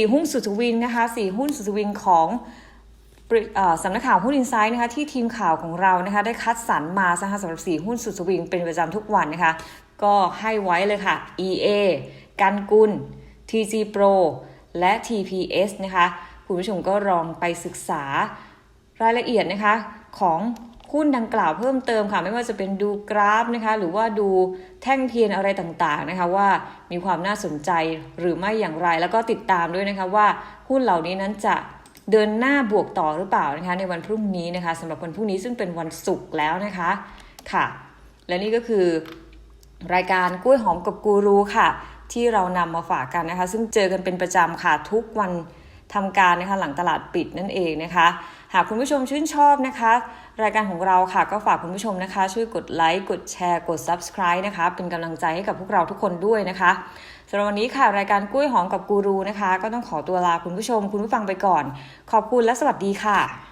สี่หุ้นสุดวินนะคะสี่หุ้นสุดวินของสำนักข่าวหุ้นอินไซด์นะคะที่ทีมข่าวของเรานะคะได้คัดสรรมาสำหรับสี่หุ้นสุดสวิงเป็นประจำทุกวันนะคะก็ให้ไว้เลยค่ะ EA กันกุล TG Pro และ TPS นะคะ คุณผู้ชมก็ลองไปศึกษารายละเอียดนะคะของ หุ้นดังกล่าวเพิ่มเติมค่ะ ไม่ว่าจะเป็นดูกราฟนะคะ หรือว่าดูแท่งเทียนอะไรต่างๆนะคะ ว่ามีความน่าสนใจหรือไม่อย่างไรแล้วก็ติดตามด้วยนะคะว่าหุ้นเหล่านี้นั้นจะเดินหน้าบวกต่อหรือเปล่านะคะ ในวันพรุ่งนี้นะคะสำหรับวันพรุ่งนี้ซึ่งเป็นวันศุกร์แล้วนะคะค่ะ และนี่ก็คือ รายการกล้วยหอมกับกูรูค่ะ ที่เรานำมาฝากกันนะคะ ซึ่งเจอกันเป็นประจำค่ะทุกวัน ทำการนะคะหลังตลาดปิดนั่นเองนะคะ หากคุณผู้ชมชื่นชอบนะคะ รายการของเราค่ะก็ฝากคุณผู้ชมนะคะ ช่วยกดไลค์กดแชร์กด subscribe นะคะ เป็นกำลังใจให้กับพวกเราทุกคนด้วยนะคะสำหรับวันนี้ค่ะ รายการกล้วยหอมกับกูรูนะคะ ก็ต้องขอตัวลาคุณผู้ชม คุณผู้ฟังไปก่อน ขอบคุณและสวัสดีค่ะ